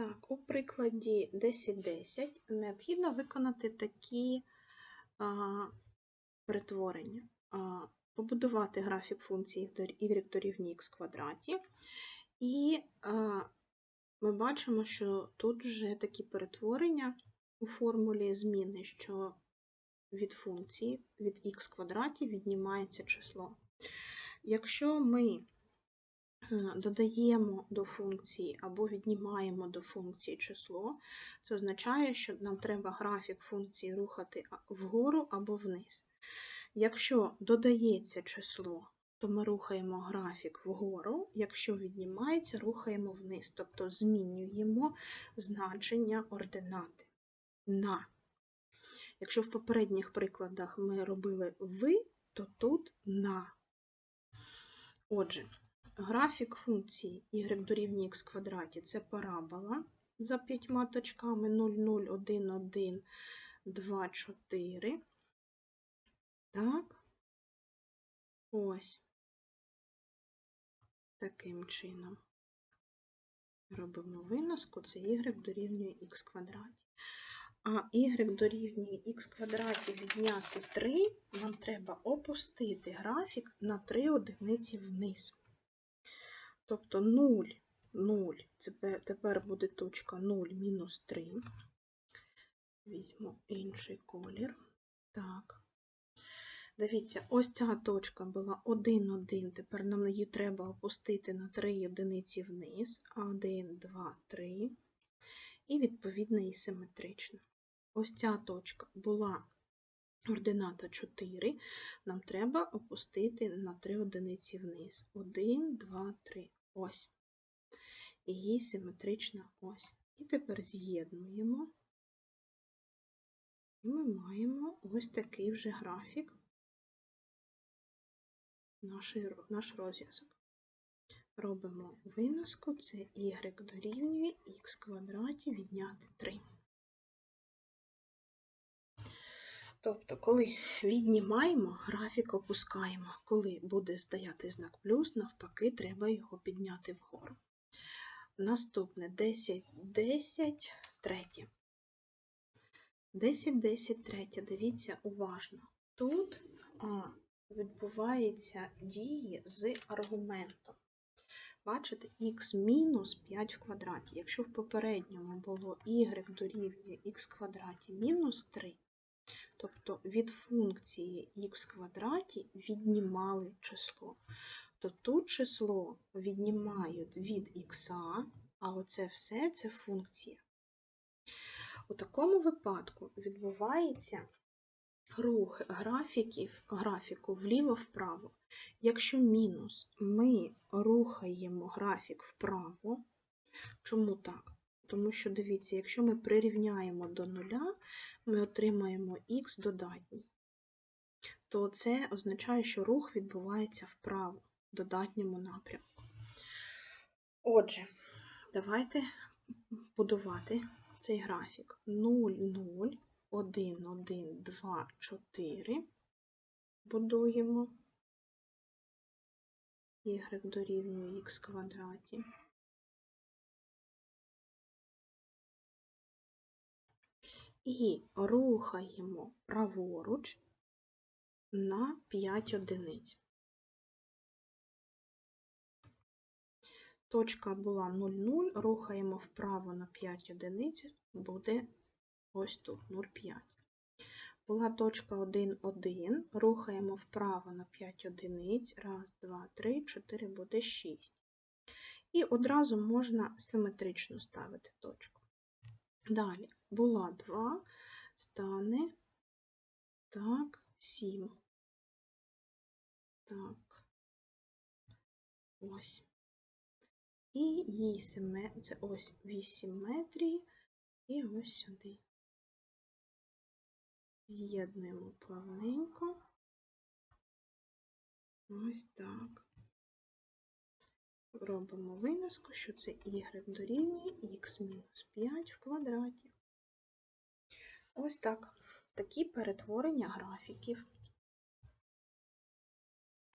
Так, у прикладі 10.10 необхідно виконати такі а, перетворення. А, побудувати графік функції y дорівнює x квадраті. І а, ми бачимо, що тут вже такі перетворення у формулі зміни, що від функції від х квадраті віднімається число. Якщо ми додаємо до функції або віднімаємо до функції число, це означає, що нам треба графік функції рухати вгору або вниз. Якщо додається число, то ми рухаємо графік вгору, якщо віднімається, рухаємо вниз, тобто змінюємо значення ординати на. Якщо в попередніх прикладах ми робили ви, то тут на. Отже, графік функції y дорівнює x квадраті це парабола за п'ятьма точками 0, 0, 1, 1, 2, 4. Так, ось таким чином. Робимо виноску, це y дорівнює x квадраті. А y дорівнює x квадраті відняти 3, нам треба опустити графік на 3 одиниці вниз. Тобто 0, 0, тепер буде точка 0 мінус 3. Візьму інший колір. Так. Дивіться, ось ця точка була 1, 1, тепер нам її треба опустити на 3 одиниці вниз. 1, 2, 3. І, відповідно, і симетрично. Ось ця точка була ордината 4, нам треба опустити на 3 одиниці вниз. 1, 2, 3. Ось. Її симетрична ось. І тепер з'єднуємо. І ми маємо ось такий вже графік, наш, розв'язок. Робимо виноску, це y дорівнює х квадраті відняти 3. Тобто, коли віднімаємо, графік опускаємо. Коли буде стояти знак плюс, навпаки, треба його підняти вгору. Наступне 10, 10, третє. 10, 10, третє. Дивіться уважно. Тут відбуваються дії з аргументом. Бачите, х мінус 5 в квадраті. Якщо в попередньому було y дорівнює х квадраті мінус 3, Тобто від функції х квадраті віднімали число. То тут число віднімають від х, а оце все це функція. У такому випадку відбувається рух графіків, графіку вліво-вправо. Якщо мінус, ми рухаємо графік вправо. Чому так? Тому що, дивіться, якщо ми прирівняємо до нуля, ми отримаємо х додатній, то це означає, що рух відбувається вправо, в додатньому напрямку. Отже, давайте будувати цей графік 0, 0, 1, 1, 2, 4. Будуємо y дорівнює х квадраті. І рухаємо праворуч на 5 одиниць. Точка була 0,0, рухаємо вправо на 5 одиниць, буде ось тут 0,5. Була точка 1, 1, рухаємо вправо на 5 одиниць, раз, два, три, 4 буде 6. І одразу можна симетрично ставити точку. Далі була 2, стане так, 7. Так, ось. І її це ось 8 метрів, і ось сюди. З'єднуємо плавненько. Ось так. Робимо виноску, що це y дорівнює х мінус 5 в квадраті. Ось так. Такі перетворення графіків.